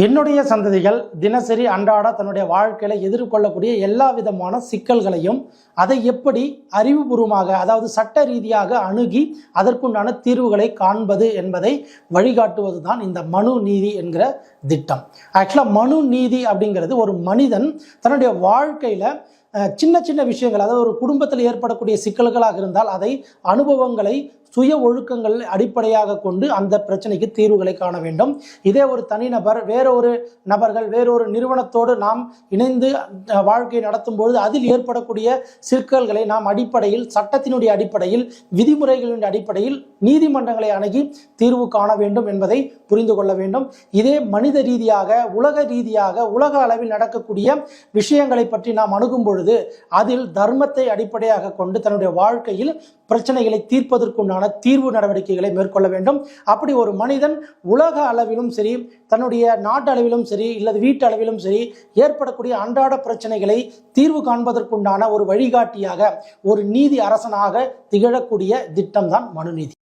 என்னுடைய சந்ததிகள் தினசரி அன்றாட தன்னுடைய வாழ்க்கையில எதிர்கொள்ளக்கூடிய எல்லா விதமான சிக்கல்களையும் அதை எப்படி அறிவுபூர்வமாக அதாவது சட்ட ரீதியாக அணுகி அதற்குண்டான தீர்வுகளை காண்பது என்பதை வழிகாட்டுவது தான் இந்த மனு நீதி என்கிற திட்டம். ஆக்சுவலாக மனு நீதி அப்படிங்கிறது ஒரு மனிதன் தன்னுடைய வாழ்க்கையில சின்ன சின்ன விஷயங்கள் அதாவது ஒரு குடும்பத்தில் ஏற்படக்கூடிய சிக்கல்களாக இருந்தால் அதை அனுபவங்களை சுய ஒழுக்கங்கள் அடிப்படையாக கொண்டு அந்த பிரச்சனைக்கு தீர்வுகளை காண வேண்டும். இதே ஒரு தனிநபர் வேறொரு நபர்கள் வேறொரு நிறுவனத்தோடு நாம் இணைந்து வாழ்க்கை வாழ்க்கையை நடத்தும் பொழுது அதில் ஏற்படக்கூடிய சிக்கல்களை நாம் அடிப்படையில் சட்டத்தினுடைய அடிப்படையில் விதிமுறைகளின் அடிப்படையில் நீதிமன்றங்களை அணுகி தீர்வு காண வேண்டும் என்பதை புரிந்து கொள்ள வேண்டும். இதே மனித ரீதியாக உலக ரீதியாக உலக அளவில் நடக்கக்கூடிய விஷயங்களை பற்றி நாம் அணுகும் பொழுது அதில் தர்மத்தை அடிப்படையாக கொண்டு தன்னுடைய வாழ்க்கையில் பிரச்சனைகளை தீர்ப்பதற்குண்டான தீர்வு நடவடிக்கைகளை மேற்கொள்ள வேண்டும். அப்படி ஒரு மனிதன் உலக அளவிலும் சரி தன்னுடைய நாட்டு அளவிலும் சரி இல்லது வீட்டு அளவிலும் சரி ஏற்படக்கூடிய அன்றாட பிரச்சனைகளை தீர்வு காண்பதற்குண்டான ஒரு வழிகாட்டியாக ஒரு நீதி அரசனாக திகழக்கூடிய திட்டம்தான் மனுநீதி.